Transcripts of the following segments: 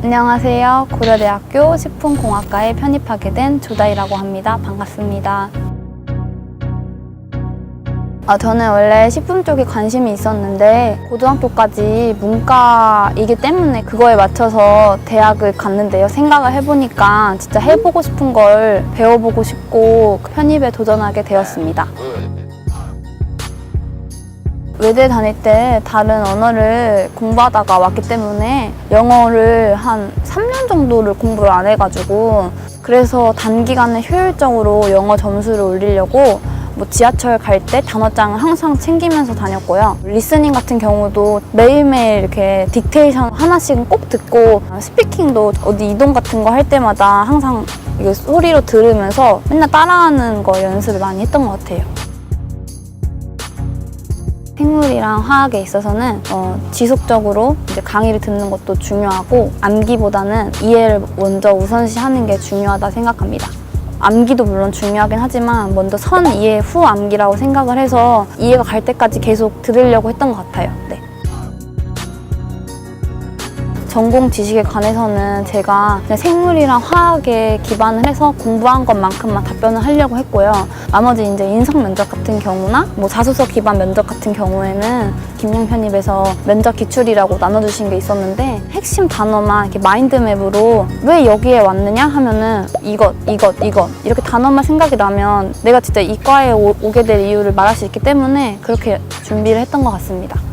안녕하세요. 고려대학교 식품공학과에 편입하게 된 조다이라고 합니다. 반갑습니다. 아, 저는 원래 식품 쪽에 관심이 있었는데 고등학교까지 문과이기 때문에 그거에 맞춰서 대학을 갔는데요. 생각을 해보니까 진짜 해보고 싶은 걸 배워보고 싶고 편입에 도전하게 되었습니다. 외대 다닐 때 다른 언어를 공부하다가 왔기 때문에 영어를 한 3년 정도를 공부를 안 해가지고 그래서 단기간에 효율적으로 영어 점수를 올리려고 뭐 지하철 갈 때 단어장을 항상 챙기면서 다녔고요. 리스닝 같은 경우도 매일매일 이렇게 딕테이션 하나씩은 꼭 듣고 스피킹도 어디 이동 같은 거 할 때마다 항상 이게 소리로 들으면서 맨날 따라하는 거 연습을 많이 했던 것 같아요. 생물이랑 화학에 있어서는 어, 지속적으로 이제 강의를 듣는 것도 중요하고 암기보다는 이해를 먼저 우선시하는 게 중요하다 생각합니다. 암기도 물론 중요하긴 하지만 먼저 선 이해 후 암기라고 생각을 해서 이해가 갈 때까지 계속 들으려고 했던 것 같아요. 네. 전공 지식에 관해서는 제가 생물이랑 화학에 기반을 해서 공부한 것만큼만 답변을 하려고 했고요. 나머지 이제 인성 면접 같은 경우나 뭐 자소서 기반 면접 같은 경우에는 김영 편입에서 면접 기출이라고 나눠주신 게 있었는데 핵심 단어만 이렇게 마인드맵으로 왜 여기에 왔느냐 하면은 이것, 이것, 이것 이렇게 단어만 생각이 나면 내가 진짜 이과에 오, 오게 될 이유를 말할 수 있기 때문에 그렇게 준비를 했던 것 같습니다.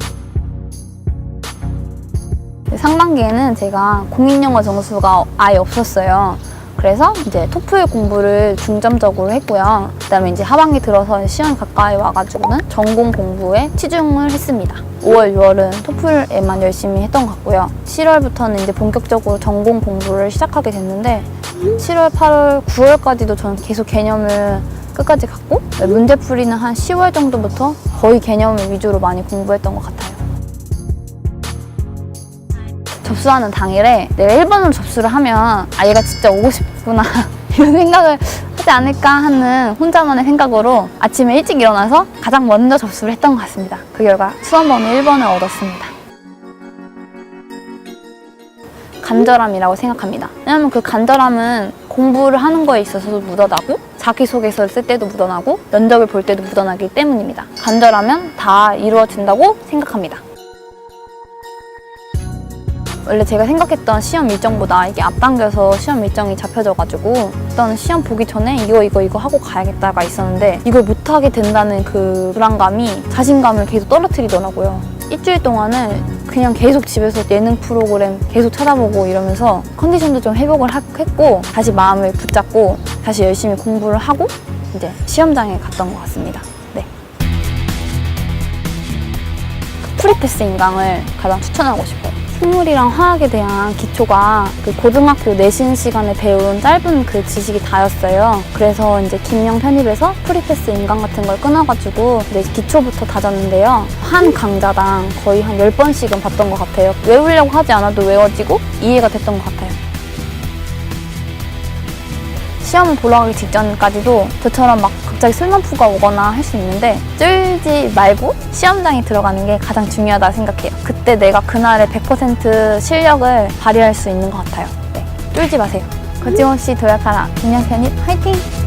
상반기에는 제가 공인영어 점수가 아예 없었어요. 그래서 이제 토플 공부를 중점적으로 했고요. 그다음에 이제 하반기 들어서 시험 가까이 와가지고는 전공 공부에 치중을 했습니다. 5월, 6월은 토플에만 열심히 했던 것 같고요. 7월부터는 이제 본격적으로 전공 공부를 시작하게 됐는데 7월, 8월, 9월까지도 저는 계속 개념을 끝까지 갔고 문제풀이는 한 10월 정도부터 거의 개념을 위주로 많이 공부했던 것 같아요. 접수하는 당일에 내가 1번으로 접수를 하면 아 얘가 진짜 오고 싶구나 이런 생각을 하지 않을까 하는 혼자만의 생각으로 아침에 일찍 일어나서 가장 먼저 접수를 했던 것 같습니다. 그 결과 수험번호 1번을 얻었습니다. 간절함이라고 생각합니다. 왜냐면 그 간절함은 공부를 하는 거에 있어서도 묻어나고 자기소개서를 쓸 때도 묻어나고 면접을 볼 때도 묻어나기 때문입니다. 간절하면 다 이루어진다고 생각합니다. 원래 제가 생각했던 시험 일정보다 이게 앞당겨서 시험 일정이 잡혀져가지고 일단 시험 보기 전에 이거 이거 이거 하고 가야겠다가 있었는데 이걸 못하게 된다는 그 불안감이 자신감을 계속 떨어뜨리더라고요. 일주일 동안은 그냥 계속 집에서 예능 프로그램 계속 찾아보고 이러면서 컨디션도 좀 회복을 하- 했고 다시 마음을 붙잡고 다시 열심히 공부를 하고 이제 시험장에 갔던 것 같습니다. 네. 프리패스 인강을 가장 추천하고 싶어요. 생물이랑 화학에 대한 기초가 그 고등학교 내신 시간에 배운 짧은 그 지식이 다였어요. 그래서 이제 김영 편입에서 프리패스 인강 같은 걸 끊어가지고 이제 기초부터 다졌는데요. 한 강좌당 거의 한 10번씩은 봤던 것 같아요. 외우려고 하지 않아도 외워지고 이해가 됐던 것 같아요. 시험을 보러 가기 직전까지도 저처럼 막 갑자기 슬럼프가 오거나 할 수 있는데 쫄지 말고 시험장에 들어가는 게 가장 중요하다 생각해요. 그때 내가 그날의 100% 실력을 발휘할 수 있는 것 같아요. 네, 쫄지 마세요. 거침없이 도약하라. 김영 편입 화이팅!